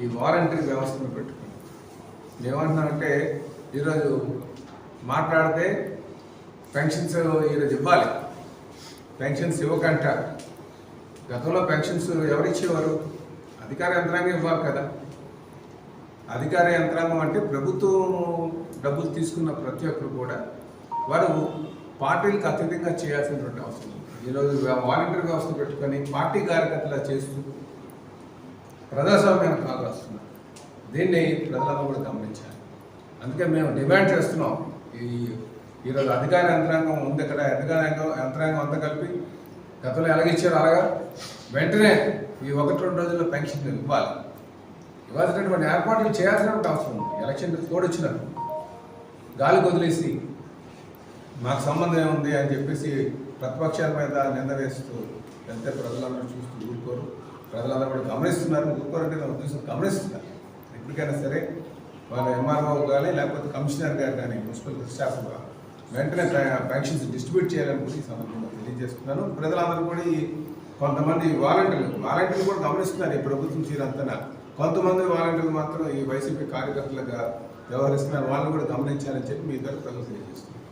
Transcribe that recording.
ఈ వాలంటరీ వ్యవస్థను పెట్టుకుని ఏమంటున్నానంటే ఈరోజు మాట్లాడితే పెన్షన్స్ ఈరోజు ఇవ్వాలి. పెన్షన్స్ ఇవ్వకంట. గతంలో పెన్షన్స్ ఎవరిచ్చేవారు అధికార యంత్రాంగం ఇవ్వాలి కదా. అధికార యంత్రాంగం అంటే ప్రభుత్వం డబ్బులు తీసుకున్న ప్రతి ఒక్కరు కూడా వారు పార్టీలకు అత్యధికంగా చేయాల్సినటువంటి అవసరం ఈరోజు వాలంటీర్ వ్యవస్థ పెట్టుకొని పార్టీ కార్యకర్తలా చేస్తూ ప్రజాస్వామ్యాన్ని కాగొస్తున్నారు దీన్ని ప్రజలందరూ కూడా గమనించాలి. అందుకే మేము డిమాండ్ చేస్తున్నాం. ఈ ఈరోజు అధికార యంత్రాంగం ఉంది ఇక్కడ. అధికార యంత్రాంగం- అంతా కలిపి గతంలో ఎలాగిచ్చారు అలాగా వెంటనే ఈ ఒకటి రెండు రోజుల్లో పెన్షన్ ఇవ్వాలి. ఇవ్వాల్సినటువంటి ఏర్పాట్లు చేయాల్సినటువంటి అవసరం ఉంది. ఎలక్షన్ తోడొచ్చినారు గాలి వదిలేసి మాకు సంబంధం ఏముంది అని చెప్పేసి ప్రతిపక్షాల మీద నింద వేస్తూ వెళ్తే ప్రజలందరూ చూస్తూ ఊరుకోరు. ప్రజలందరూ కూడా గమనిస్తున్నారు ఊరుకోరంటే నా ఉద్దేశం గమనిస్తున్నారు. ఎప్పటికైనా సరే వాళ్ళ ఎంఆర్ఓ కానీ లేకపోతే కమిషనర్ గారు కానీ మున్సిపల్ స్టాఫ్ వెంటనే పెన్షన్స్ డిస్ట్రిబ్యూట్ చేయాలని కూడా ఈ సందర్భంగా తెలియజేస్తున్నాను. ప్రజలందరూ కూడా ఈ కొంతమంది వాలంటీర్లు వాలంటీర్లు కూడా గమనిస్తున్నారు ఈ ప్రభుత్వం చీరంతన. కొంతమంది వాలంటీర్లు మాత్రం ఈ వైసీపీ కార్యకర్తలుగా వ్యవహరిస్తున్నారు. వాళ్ళని కూడా గమనించాలని చెప్పి మీ ఇద్దరు ప్రజలు తెలియజేస్తున్నారు.